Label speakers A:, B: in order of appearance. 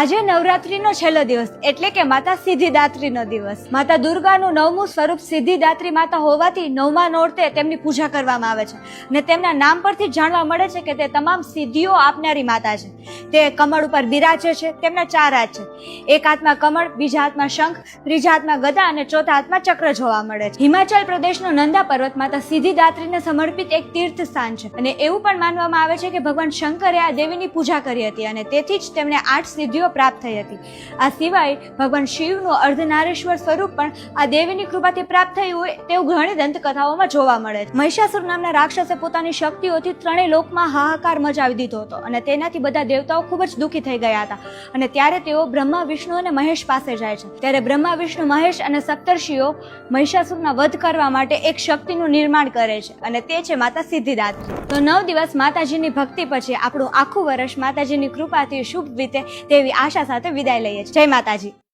A: આજે નવરાત્રીનો છેલ્લો દિવસ, એટલે કે માતા સિદ્ધિદાત્રીનો દિવસ. માતા દુર્ગાનું નવમું સ્વરૂપ સિદ્ધિદાત્રી માતા હોવાથી નવમા નોરતે તેમની પૂજા કરવામાં આવે છે. અને તેમના નામ પરથી જાણવા મળે છે કે તે તમામ સિદ્ધિઓ આપનારી માતા છે. તે કમળ ઉપર બિરાજે છે, તેમના ચાર હાથ છે. એક હાથમાં કમળ, બીજા હાથમાં શંખ, ત્રીજા હાથમાં ગદા અને ચોથા હાથમાં ચક્ર જોવા મળે છે. હિમાચલ પ્રદેશનો નંદા પર્વત માતા સિદ્ધિદાત્રીને સમર્પિત એક તીર્થ સ્થાન છે. અને એવું પણ માનવામાં આવે છે કે ભગવાન શંકરે આ દેવીની પૂજા કરી હતી અને તેથી જ તેમણે આઠ સિદ્ધિઓ પ્રાપ્ત થઈ હતી. આ સિવાય ભગવાન શિવનું અર્ધનારેશ્વર સ્વરૂપ પણ આ દેવીની કૃપાથી પ્રાપ્ત થયું હોય તેવું ઘણી દંતકથાઓમાં જોવા મળે છે. મહિષાસુર નામના રાક્ષસે પોતાની શક્તિઓથી ત્રણેય લોકમાં હાહાકાર મચાવી દીધો હતો અને તેનાથી બધા દેવતાઓ ખૂબ જ દુઃખી થઈ ગયા હતા. અને ત્યારે તેઓ બ્રહ્મા, વિષ્ણુ અને મહેશ પાસે જાય છે. ત્યારે બ્રહ્મા, વિષ્ણુ, મહેશ અને સપ્તર્ષિઓ મહિષાસુરના વધ કરવા માટે એક શક્તિનું નિર્માણ કરે છે અને તે છે માતા સિદ્ધિદાત્રી તો નવ દિવસ માતાજીની ભક્તિ પછી આપણું આખું વર્ષ માતાજીની કૃપાથી શુભ રીતે તેવી આશા સાથે વિદાય લઈએ જય માતાજી.